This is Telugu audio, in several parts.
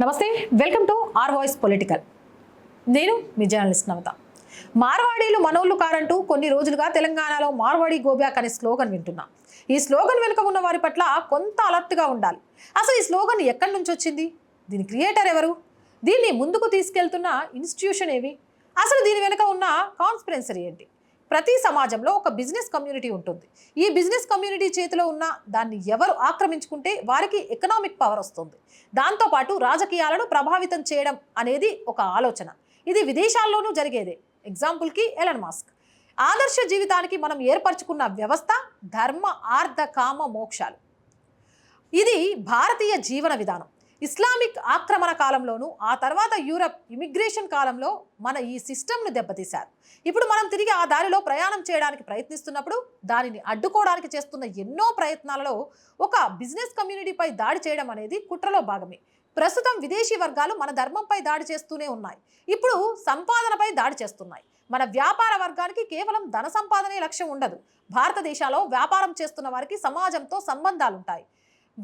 నమస్తే welcome to R voice political. నేను మీ జర్నలిస్ట్ నవత. మార్వాడీలు మనోళ్ళు కారంటూ కొన్ని రోజులుగా తెలంగాణలో మార్వాడి గోబ్యాక్ అనే స్లోగన్ వింటున్నాం. ఈ స్లోగన్ వెనుక ఉన్న వారి పట్ల కొంత అలర్ట్గా ఉండాలి. అసలు ఈ స్లోగన్ ఎక్కడి నుంచి వచ్చింది? దీని క్రియేటర్ ఎవరు? దీన్ని ముందుకు తీసుకెళ్తున్న ఇన్స్టిట్యూషన్ ఏవి? అసలు దీని వెనుక ఉన్న కాన్స్పిరెన్సరీ ఏంటి? ప్రతి సమాజంలో ఒక బిజినెస్ కమ్యూనిటీ ఉంటుంది. ఈ బిజినెస్ కమ్యూనిటీ చేతిలో ఉన్న దాన్ని ఎవరు ఆక్రమించుకుంటే వారికి ఎకనామిక్ పవర్ వస్తుంది. దాంతోపాటు రాజకీయాలను ప్రభావితం చేయడం అనేది ఒక ఆలోచన. ఇది విదేశాల్లోనూ జరిగేదే. ఎగ్జాంపుల్కి ఎలన్ మాస్క్ ఆదర్శ జీవితానికి మనం ఏర్పరచుకున్న వ్యవస్థ ధర్మ ఆర్థ కామ మోక్షాలు. ఇది భారతీయ జీవన విధానం. ఇస్లామిక్ ఆక్రమణ కాలంలోనూ ఆ తర్వాత యూరప్ ఇమిగ్రేషన్ కాలంలో మన ఈ సిస్టమ్ను దెబ్బతీశారు. ఇప్పుడు మనం తిరిగి ఆ దారిలో ప్రయాణం చేయడానికి ప్రయత్నిస్తున్నప్పుడు దానిని అడ్డుకోవడానికి చేస్తున్న ఎన్నో ప్రయత్నాలలో ఒక బిజినెస్ కమ్యూనిటీపై దాడి చేయడం అనేది కుట్రలో భాగమే. ప్రస్తుతం విదేశీ వర్గాలు మన ధర్మంపై దాడి చేస్తూనే ఉన్నాయి. ఇప్పుడు సంపాదనపై దాడి చేస్తున్నాయి. మన వ్యాపార వర్గానికి కేవలం ధన సంపాదనే లక్ష్యం ఉండదు. భారతదేశంలో వ్యాపారం చేస్తున్న వారికి సమాజంతో సంబంధాలుంటాయి.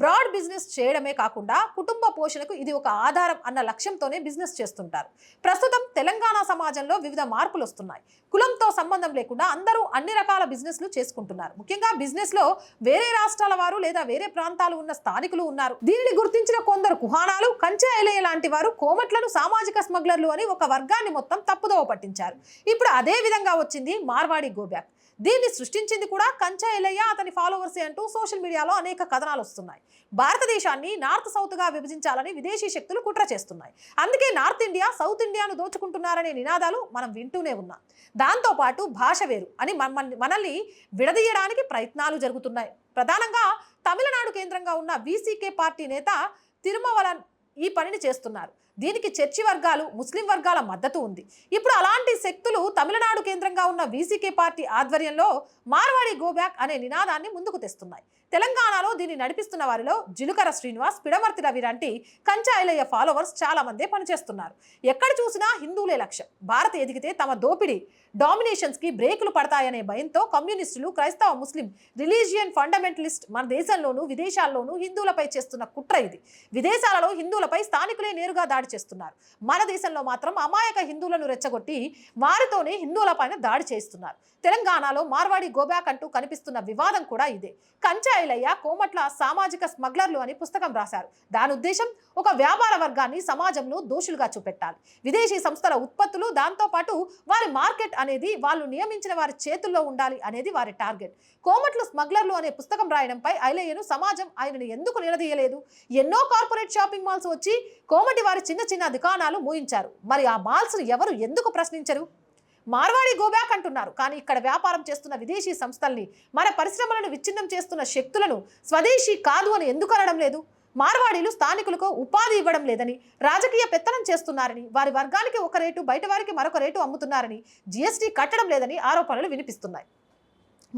బ్రాడ్ బిజినెస్ చేయడమే కాకుండా కుటుంబ పోషణకు ఇది ఒక ఆధారం అన్న లక్ష్యంతోనే బిజినెస్ చేస్తుంటారు. ప్రస్తుతం తెలంగాణ సమాజంలో వివిధ మార్పులు వస్తున్నాయి. కులంతో సంబంధం లేకుండా అందరూ అన్ని రకాల బిజినెస్లు చేసుకుంటున్నారు. ముఖ్యంగా బిజినెస్లో వేరే రాష్ట్రాల వారు లేదా వేరే ప్రాంతాలు ఉన్న స్థానికులు ఉన్నారు. దీనిని గుర్తించిన కొందరు కుహానాలు కంచె ఐలయ్య లాంటి వారు కోమట్లను సామాజిక స్మగ్లర్లు అని ఒక వర్గాన్ని మొత్తం తప్పుదోవ పట్టించారు. ఇప్పుడు అదే విధంగా వచ్చింది మార్వాడి గోబ్యాక్ దీన్ని సృష్టించింది కూడా కంచా అతని ఫాలోవర్సే అంటూ సోషల్ మీడియాలో అనేక కథనాలు వస్తున్నాయి. భారతదేశాన్ని నార్త్ సౌత్గా విభజించాలని విదేశీ శక్తులు కుట్ర చేస్తున్నాయి. అందుకే నార్త్ ఇండియా సౌత్ ఇండియాను దోచుకుంటున్నారనే నినాదాలు మనం వింటూనే ఉన్నాం. దాంతోపాటు భాష వేరు అని మనల్ని విడదీయడానికి ప్రయత్నాలు జరుగుతున్నాయి. ప్రధానంగా తమిళనాడు కేంద్రంగా ఉన్న వీసీకే పార్టీ నేత తిరుమవలన్ ఈ పనిని చేస్తున్నారు. దీనికి చర్చి వర్గాలు ముస్లిం వర్గాల మద్దతు ఉంది. ఇప్పుడు అలాంటి శక్తులు తమిళనాడు కేంద్రంగా ఉన్న వీసీకే పార్టీ ఆధ్వర్యంలో మార్వాడి గోబ్యాక్ అనే నినాదాన్ని ముందుకు తెస్తున్నాయి. తెలంగాణలో దీన్ని నడిపిస్తున్న వారిలో జిలుకర శ్రీనివాస్ పిడమర్తి రవి లాంటి కంచాయిలయ్య ఫాలోవర్స్ చాలా మందే పనిచేస్తున్నారు. ఎక్కడ చూసినా హిందువులే లక్ష్యం. భారత్ ఎదిగితే తమ దోపిడీ డామినేషన్స్కి బ్రేకులు పడతాయనే భయంతో కమ్యూనిస్టులు క్రైస్తవ ముస్లిం రిలీజియన్ ఫండమెంటలిస్ట్ మన దేశంలోనూ విదేశాల్లోనూ హిందువులపై చేస్తున్న కుట్ర ఇది. విదేశాలలో హిందువులపై స్థానికులే నేరుగా దాడి చేస్తున్నారు. మన దేశంలో మాత్రం అమాయక హిందువులను రెచ్చగొట్టి వారితోనే హిందువులపైన దాడి చేస్తున్నారు తెలంగాణలో మార్వాడి గోబ్యాక్ అంటూ కనిపిస్తున్న వివాదం కూడా ఇదే. కంచాయిలయ్య కోమట్ల సామాజిక స్మగ్లర్లు అని పుస్తకం రాశారు. దాని ఉద్దేశం ఒక వ్యాపార వర్గాన్ని సమాజంలో దోషులుగా చూపెట్టాలి. విదేశీ సంస్థల ఉత్పత్తులు దాంతోపాటు వారి మార్కెట్ అనేది వాళ్ళు నియమించిన వారి చేతుల్లో ఉండాలి అనేది వారి టార్గెట్. కోమట్ల స్మగ్లర్లు అనే పుస్తకం రాయడంపై ఐలయ్యను సమాజం ఆయనను ఎందుకు నిలదీయలేదు? ఎన్నో కార్పొరేట్ షాపింగ్ మాల్స్ వచ్చి కోమటి వారి చిన్న చిన్న దుకాణాలు మూయించారు. మరి ఆ మాల్స్ను ఎవరు ఎందుకు ప్రశ్నించరు? మార్వాడి గోబ్యాక్ అంటున్నారు. కానీ ఇక్కడ వ్యాపారం చేస్తున్న విదేశీ సంస్థల్ని మన పరిశ్రమలను విచ్ఛిన్నం చేస్తున్న శక్తులను స్వదేశీ కాదు అని ఎందుకు అనడం లేదు? మార్వాడీలు స్థానికులకు ఉపాధి ఇవ్వడం లేదని రాజకీయ పెత్తనం చేస్తున్నారని వారి వర్గానికి ఒక రేటు బయట వారికి మరొక రేటు అమ్ముతున్నారని జీఎస్టీ కట్టడం లేదని ఆరోపణలు వినిపిస్తున్నాయి.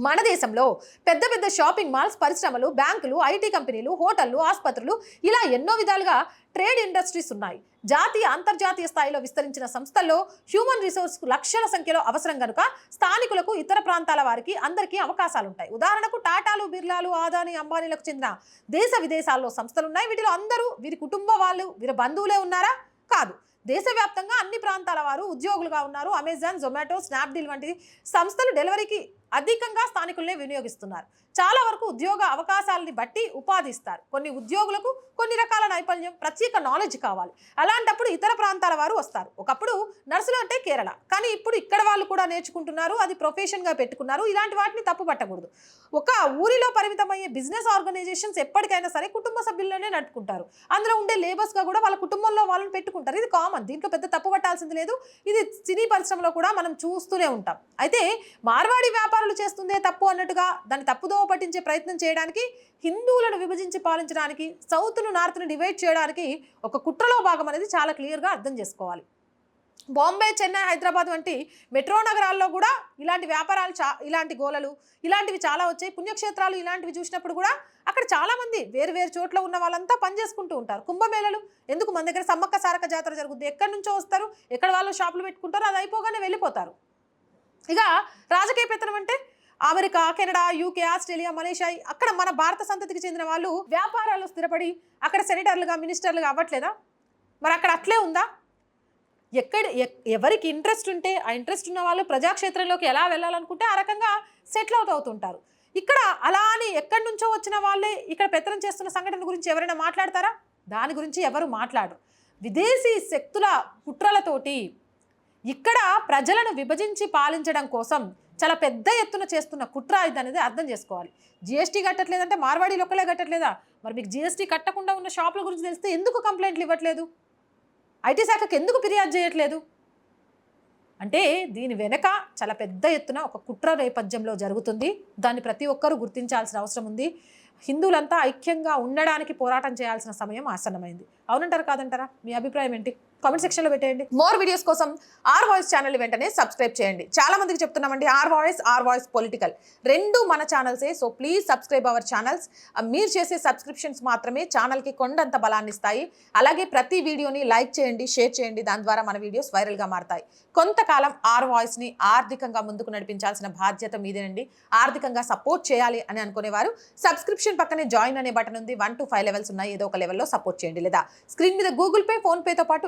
మన దేశంలో పెద్ద పెద్ద షాపింగ్ మాల్స్ పరిశ్రమలు బ్యాంకులు ఐటీ కంపెనీలు హోటళ్ళు ఆసుపత్రులు ఇలా ఎన్నో విధాలుగా ట్రేడ్ ఇండస్ట్రీస్ ఉన్నాయి. జాతీయ అంతర్జాతీయ స్థాయిలో విస్తరించిన సంస్థల్లో హ్యూమన్ రిసోర్స్ లక్షల సంఖ్యలో అవసరం కనుక స్థానికులకు ఇతర ప్రాంతాల వారికి అందరికీ అవకాశాలు ఉంటాయి ఉదాహరణకు టాటాలు బిర్లాలు ఆదాని అంబానీలకు చెందిన దేశ విదేశాల్లో సంస్థలు ఉన్నాయి వీటిలో అందరూ వీరి కుటుంబ వాళ్ళు వీరి బంధువులే ఉన్నారా? కాదు. దేశవ్యాప్తంగా అన్ని ప్రాంతాల వారు ఉద్యోగులుగా ఉన్నారు. అమెజాన్ జొమాటో స్నాప్డీల్ వంటి సంస్థలు డెలివరీకి అధికంగా స్థానికులనే వినియోగిస్తున్నారు. చాలా వరకు ఉద్యోగ అవకాశాలని బట్టి ఉపాధి ఇస్తారు కొన్ని ఉద్యోగులకు కొన్ని రకాల నైపుణ్యం ప్రత్యేక నాలెడ్జ్ కావాలి. అలాంటప్పుడు ఇతర ప్రాంతాల వారు వస్తారు. ఒకప్పుడు నర్సులు అంటే కేరళ. కానీ ఇప్పుడు ఇక్కడ వాళ్ళు కూడా నేర్చుకుంటున్నారు. అది ప్రొఫెషన్గా పెట్టుకున్నారు. ఇలాంటి వాటిని తప్పు పట్టకూడదు. ఒక ఊరిలో పరిమితమయ్యే బిజినెస్ ఆర్గనైజేషన్స్ ఎప్పటికైనా సరే కుటుంబ సభ్యుల్లోనే నడుపుకుంటారు. అందులో ఉండే లేబర్స్గా కూడా వాళ్ళ కుటుంబంలో వాళ్ళని పెట్టుకుంటారు. ఇది కామన్ దీంట్లో పెద్ద తప్పు పట్టాల్సింది లేదు. ఇది సినీ పరిశ్రమలో కూడా మనం చూస్తూనే ఉంటాం. అయితే మార్వాడి వ్యాపారం వ్యాపారులు చేస్తుందే తప్పు అన్నట్టుగా దాన్ని తప్పుదోవ పట్టించే ప్రయత్నం చేయడానికి హిందువులను విభజించి పాలించడానికి సౌత్ను నార్త్ను డివైడ్ చేయడానికి ఒక కుట్రలో భాగం అనేది చాలా క్లియర్గా అర్థం చేసుకోవాలి. బాంబే చెన్నై హైదరాబాద్ వంటి మెట్రో నగరాల్లో కూడా ఇలాంటి వ్యాపారాలు చా ఇలాంటి గోలలు ఇలాంటివి చాలా వచ్చాయి. పుణ్యక్షేత్రాలు ఇలాంటివి చూసినప్పుడు కూడా అక్కడ చాలామంది వేరు వేరు చోట్ల ఉన్న వాళ్ళంతా పనిచేసుకుంటూ ఉంటారు. కుంభమేళలు ఎందుకు మన దగ్గర సమ్మక్క సారక జాతర జరుగుద్ది? ఎక్కడి నుంచో వస్తారు? ఎక్కడ వాళ్ళు షాపులు పెట్టుకుంటారు అది అయిపోగానే వెళ్ళిపోతారు. ఇక రాజకీయ పెత్తనం అంటే America Canada UK Australia Malaysia అక్కడ మన భారత సంతతికి చెందిన వాళ్ళు వ్యాపారాలు స్థిరపడి అక్కడ సెనేటర్లుగా మినిస్టర్లుగా అవ్వట్లేదా? మరి అక్కడ అట్లే ఉందా? ఎక్కడ ఎవరికి ఇంట్రెస్ట్ ఉంటే ఆ ఇంట్రెస్ట్ ఉన్న వాళ్ళు ప్రజాక్షేత్రంలోకి ఎలా వెళ్ళాలనుకుంటే ఆ రకంగా సెటిల్ అవుట్ అవుతుంటారు. ఇక్కడ అలా అని ఎక్కడి నుంచో వచ్చిన వాళ్ళే ఇక్కడ పెత్తనం చేస్తున్న సంఘటన గురించి ఎవరైనా మాట్లాడతారా? దాని గురించి ఎవరు మాట్లాడరు. విదేశీ శక్తుల కుట్రలతోటి ఇక్కడ ప్రజలను విభజించి పాలించడం కోసం చాలా పెద్ద ఎత్తున చేస్తున్న కుట్ర ఇది అనేది అర్థం చేసుకోవాలి. జిఎస్టీ కట్టట్లేదంటే మార్వాడీలు ఒక్కలే కట్టట్లేదా? మరి మీకు జిఎస్టీ కట్టకుండా ఉన్న షాపుల గురించి తెలిస్తే ఎందుకు కంప్లైంట్లు ఇవ్వట్లేదు? ఐటీ శాఖకు ఎందుకు ఫిర్యాదు చేయట్లేదు? అంటే దీని వెనక చాలా పెద్ద ఎత్తున ఒక కుట్ర నేపథ్యంలో జరుగుతుంది. దాన్ని ప్రతి ఒక్కరూ గుర్తించాల్సిన అవసరం ఉంది. హిందువులంతా ఐక్యంగా ఉండడానికి పోరాటం చేయాల్సిన సమయం ఆసన్నమైంది. అవునంటారు కాదంటారా? మీ అభిప్రాయం ఏంటి? కామెంట్ సెక్షన్లో పెట్టేయండి. మోర్ వీడియోస్ కోసం ఆర్ వాయిస్ ఛానల్ వెంటనే సబ్స్క్రైబ్ చేయండి. చాలా మందికి చెప్తున్నామండి R voice R voice political రెండు మన ఛానల్సే so please subscribe our channels మీరు చేసే సబ్స్క్రిప్షన్స్ మాత్రమే ఛానల్కి కొండంత బలాన్ని ఇస్తాయి. అలాగే ప్రతి వీడియోని లైక్ చేయండి షేర్ చేయండి. దాని ద్వారా మన వీడియోస్ వైరల్గా మారుతాయి. కొంతకాలం ఆర్ వాయిస్ని ఆర్థికంగా ముందుకు నడిపించాల్సిన బాధ్యత మీదేనండి. ఆర్థికంగా సపోర్ట్ చేయాలి అని అనుకునేవారు. సబ్స్క్రిప్షన్ పక్కనే జాయిన్ అనే బటన్ ఉంది. వన్ టు ఫైవ్ లెవెల్స్ ఉన్నాయి. ఏదో ఒక లెవెల్లో సపోర్ట్ చేయండి లేదా? స్క్రీన్ మీద గూగుల్ పే ఫోన్ పేతో పాటు